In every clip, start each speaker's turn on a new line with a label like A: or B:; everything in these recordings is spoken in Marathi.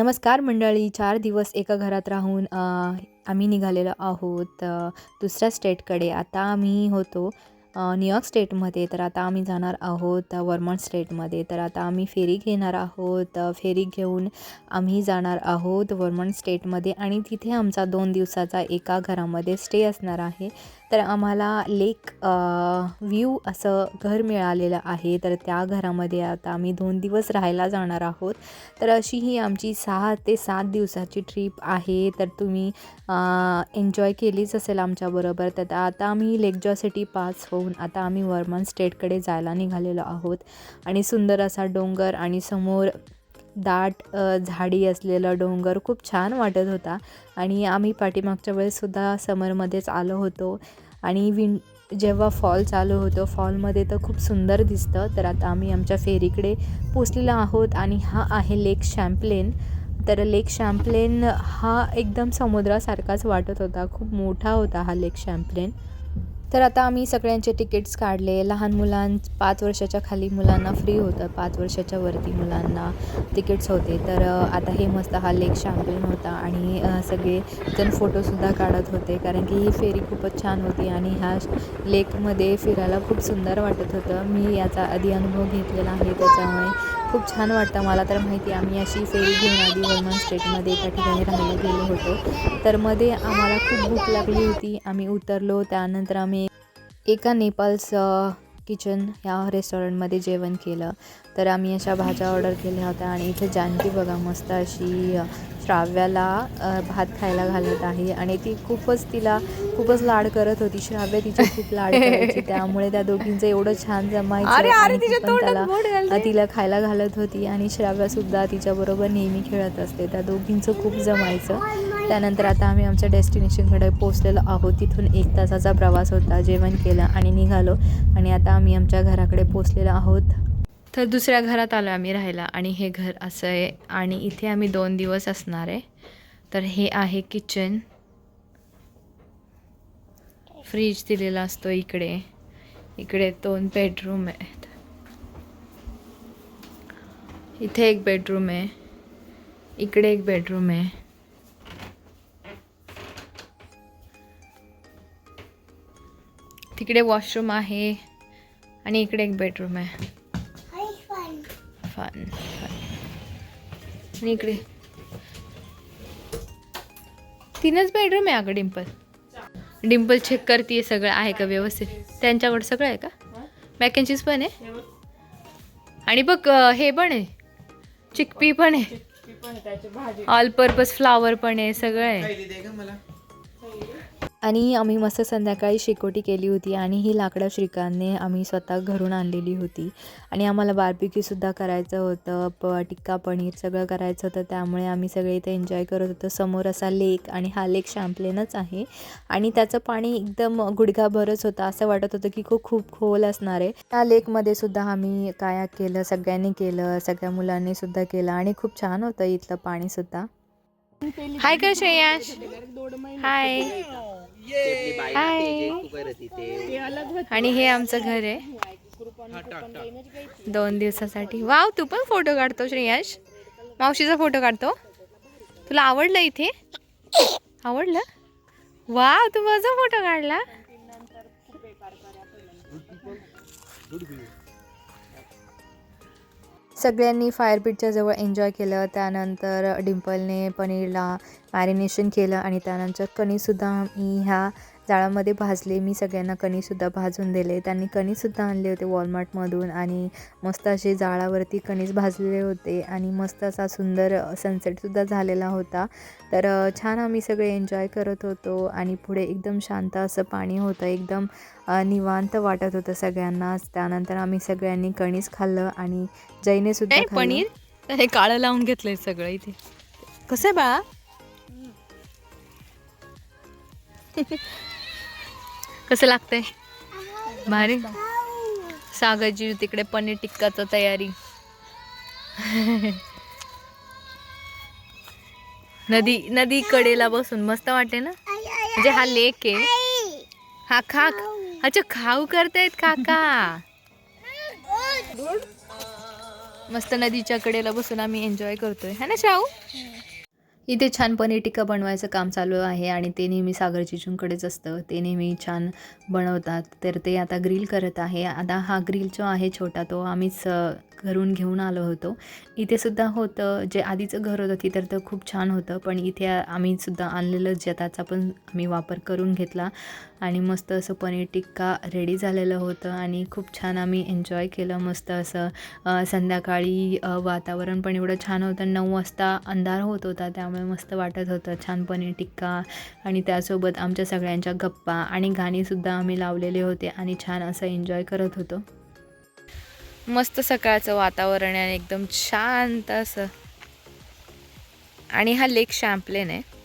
A: नमस्कार मंडळी चार दिवस एका घरात राहून आम्ही निघालेलो आहोत दुसऱ्या स्टेटकडे आता आम्ही होतो न्यूयॉर्क स्टेटमध्ये तर आता आम्ही जाणार आहोत वर्मन स्टेटमध्ये तर आता आम्ही फेरी घेणार आहोत फेरी घेऊन आम्ही जाणार आहोत वर्मन स्टेटमध्ये आणि तिथे आमचा दोन दिवसाचा एका घरामध्ये स्टे असणार आहे. तर आम्हाला लेक व्ह्यू असं घर मिळालेलं आहे. तर त्या घरामध्ये आता आम्ही दोन दिवस राहायला जाणार आहोत. तर अशी ही आमची सहा ते सात दिवसाची ट्रीप आहे. तर तुम्ही एन्जॉय केलीच असेल आमच्याबरोबर तर आता आम्ही लेकजॉ सिटी पास होऊन आता आम्ही वर्मन स्टेटकडे जायला निघालेलो आहोत. आणि सुंदर असा डोंगर आणि समोर दाट झाडी असलेला डोंगर खूप छान वाटत होता. आणि आम्ही पाठीमागच्या वेळेससुद्धा समरमध्येच आलो होतो. आणि विन जेव्हा फॉल चालू होतो फॉलमध्ये तर खूप सुंदर दिसतं. तर आता आम्ही आमच्या फेरीकडे पोचलेलो आहोत आणि हा आहे लेक शॅम्पलेन तर लेक शॅम्पलेन हा एकदम समुद्रासारखाच वाटत होता. खूप मोठा होता हा लेक शॅम्पलेन तर आता आम्ही सगळ्यांचे तिकीट्स काढले. लहान मुलां पाच वर्षाच्या खाली मुलांना फ्री होतं. पाच वर्षाच्या वरती मुलांना तिकीट्स होते. तर आता हे मस्त हा लेक शॅम्पेन होता आणि सगळे जण फोटोसुद्धा काढत होते. कारण की ही फेरी खूपच छान होती आणि ह्या लेकमध्ये फिरायला खूप सुंदर वाटत होतं. मी याचा आधी अनुभव घेतलेला आहे त्याच्यामुळे. खूप छान वाटतं मला. तर माहिती आहे, आम्ही अशी फेरी घेऊन आधी वर्मन स्टेटमध्ये एका ठिकाणी राहायला गेलो होतो. तर मध्ये आम्हाला खूप भूक लागली होती. आम्ही उतरलो. त्यानंतर आम्ही एका नेपाल्स किचन ह्या रेस्टॉरंटमध्ये जेवण केलं. तर आम्ही अशा भाज्या ऑर्डर केल्या होत्या आणि इथे जानकी बघा मस्त अशी श्राव्याला भात खायला घालत आहे आणि ती खूपच तिला खूपच लाड करत होती. श्राव्य तिचे खूप लाड करायची. त्यामुळे त्या दोघींचं एवढं छान जमायचं तिला खायला घालत होती आणि श्राव्यासुद्धा तिच्याबरोबर नेहमी खेळत असते. त्या दोघींचं खूप जमायचं. त्यानंतर आता आम्ही आमच्या डेस्टिनेशनकडे पोचलेलो आहोत. तिथून एक तासाचा प्रवास होता जेवण केलं आणि निघालो. आणि आता आम्ही आमच्या घराकडे पोचलेलो आहोत. तर दुसऱ्या घरात आलो आम्ही राहायला. आणि हे घर असं आहे. आणि इथे आम्ही दोन दिवस असणार आहे. तर हे आहे किचन फ्रीज दिलेला असतो इकडे. इकडे दोन बेडरूम आहेत. इथे एक बेडरूम आहे. इकडे एक बेडरूम आहे. तिकडे वॉशरूम आहे आणि इकडे एक बेडरूम आहे. फन फन आणि इकडे. तीनच बेडरूम आहे अगं डिम्पल. डिम्पल चेक करते सगळं आहे का व्यवस्थित? त्यांच्याकडे सगळं आहे का? मॅक अँड चीज पण आहे? आणि बघ हे पण आहे. चिकपी पण आहे. ऑल पर्पज फ्लावर पण आहे सगळं आहे. आणि आम्ही मस्त संध्याकाळी शेकोटी केली होती आणि ही लाकडं श्रीकांतने आम्ही स्वतः घरून आणलेली होती. आणि आम्हाला बार्बिक्यूसुद्धा करायचं होतं प टिक्का पनीर सगळं करायचं होतं. त्यामुळे आम्ही सगळे इथे एन्जॉय करत होतो. समोर असा लेक आणि हा लेक शॅम्पलेनच आहे. आणि त्याचं पाणी एकदम गुडघाभरच होतं. असं वाटत होतं की खूप खूप खोल असणार आहे. त्या लेकमध्ये सुद्धा आम्ही कायाक केलं सगळ्यांनी केलं सगळ्या मुलांनी सुद्धा केलं आणि खूप छान होतं इथलं पाणीसुद्धा हाय श्रेयाश हाय हाय आणि हे आमचं घर आहे. दोन दिवसासाठी. वाव तू पण फोटो काढतो श्रेयाश. मावशीचा फोटो काढतो. तुला आवडलं इथे? आवडलं? वाव तू माझा फोटो काढला. सगळ्यांनी फायरपीटच्या जवळ एन्जॉय केलं. त्यानंतर डिम्पलने पनीरला मॅरिनेशन केलं आणि त्यानंतर कणीसुद्धा मी ह्या जाळामध्ये भाजले. मी सगळ्यांना कणीसुद्धा भाजून दिले. त्यांनी कणीसुद्धा आणले होते वॉलमार्टमधून आणि मस्त असे जाळावरती कणीस भाजलेले होते आणि मस्त असा सुंदर सनसेटसुद्धा झालेला होता. तर छान आम्ही सगळे एन्जॉय करत होतो आणि पुढे एकदम शांत असं पाणी होतं. एकदम निवांत वाटत होतं सगळ्यांनाच त्यानंतर आम्ही सगळ्यांनी कणीस खाल्लं आणि जैने सुद्धा पनीर? हे काळं लावून घेतलंय सगळं इथे. कसं आहे बाळा? कसं लागतंय? भारी. सागरजी तिकडे पनीर टिक्काचं तयारी. नदी नदी कडेला बसून मस्त वाटते ना? म्हणजे हा लेक आहे. हा खा अच्छा खाऊ करतायत काका. मस्त नदीच्या कडेला बसून आम्ही एन्जॉय करतोय. है ना शाहू? इथे छान पनीर टिक्का बनवायचं काम चालू आहे आणि ते नेहमी सागर चिचूंकडेच असतं. ते नेहमी छान बनवतात. तर ते आता ग्रिल करत आहे. आता हा ग्रिल जो आहे छोटा तो आम्हीच घरून घेऊन आलो होतो. इथे सुद्धा होतं. जे आधीचं घर होतं तिथं तर खूप छान होतं. पण इथे आम्हीसुद्धा आणलेलं जताचा पण आम्ही वापर करून घेतला. आणि मस्त असं पनीर टिक्का रेडी झालेलं होतं. आणि खूप छान आम्ही एन्जॉय केलं. मस्त असं संध्याकाळी वातावरण पण एवढं छान होतं. नऊ वाजता अंधार होत होता. त्यामुळे मस्त वाटत होतं. छान पनीर टिक्का आणि त्यासोबत आमच्या सगळ्यांच्या गप्पा आणि गाणीसुद्धा आम्ही लावलेले होते आणि छान असं एन्जॉय करत होतो. मस्त सकाळचं वातावरण आहे एकदम शांत असं. आणि हा लेक शॅम्पलेन आहे.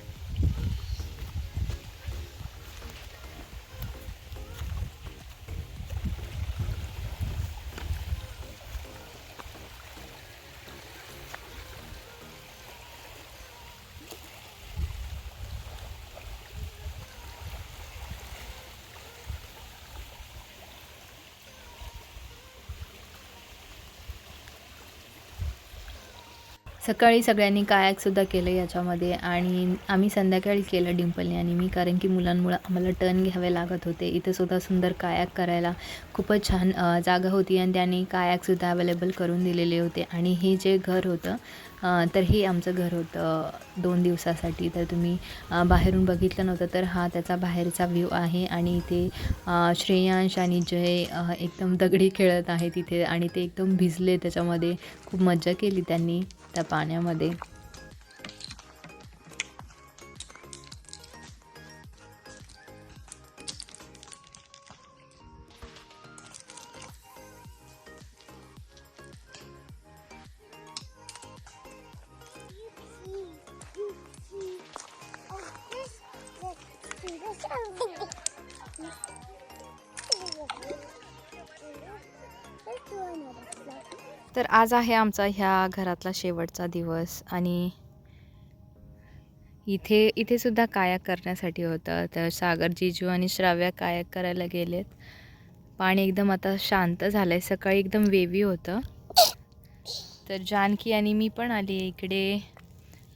A: सकाळी सगळ्यांनी कायाकसुद्धा केलं याच्यामध्ये आणि आम्ही संध्याकाळी केलं डिंपलने आणि मी कारण की मुलांमुळं आम्हाला टर्न घ्यावे लागत होते. इथेसुद्धा सुंदर कायाक करायला खूपच छान जागा होती आणि त्यांनी कायाकसुद्धा अवेलेबल करून दिलेले होते. आणि हे जे घर होतं तर हे आमचं घर होतं दोन दिवसासाठी. तर तुम्ही बाहेरून बघितलं नव्हतं तर हा त्याचा बाहेरचा व्ह्यू आहे आणि इथे श्रेयांश आणि जय एकदम दगडी खेळत आहे तिथे आणि ते एकदम भिजले त्याच्यामध्ये. खूप मज्जा केली त्यांनी. त्या पाण्यामध्ये. तर आज आहे आमचा ह्या घरातला शेवटचा दिवस आणि इथे इथे सुद्धा कायाक करण्यासाठी होतं. तर सागर जिजू आणि श्राव्या कायाक करायला गेलेत. पाणी एकदम आता शांत झालं आहे सकाळी एकदम वेवी होतं. तर जानकी आणि मी पण आली इकडे.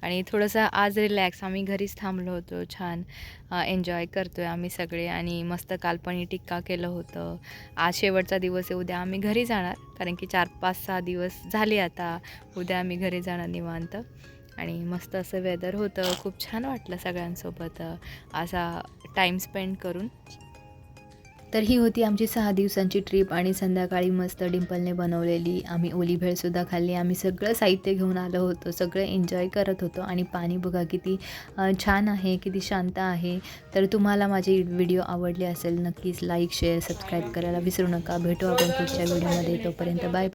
A: आणि थोडंसं आज रिलॅक्स आम्ही घरीच थांबलो होतो छान. एन्जॉय करतो आहे आम्ही सगळे आणि मस्त काल्पनिक टिक्का केलं होतं. आज शेवटचा दिवस आहे उद्या आम्ही घरी जाणार. कारण की चार पाच सहा दिवस झाले आता. उद्या आम्ही घरी जाणार निवांत. आणि मस्त असं वेदर होतं. खूप छान वाटलं सगळ्यांसोबत. असा टाईम स्पेंड करून. तर ही होती आमची सहा दिवसांची ट्रिप आणि संध्याकाळी मस्त डिंपलने बनवलेली आम्ही ओली भेळसुद्धा खाल्ली. आम्ही सगळं साहित्य घेऊन आलो होतो सगळं एन्जॉय करत होतो आणि पाणी बघा किती छान आहे किती शांत आहे. तर तुम्हाला माझे व्हिडिओ आवडले असेल नक्कीच लाईक शेअर सबस्क्राईब करायला विसरू नका. भेटू आपण पुढच्या व्हिडिओमध्ये. तोपर्यंत बाय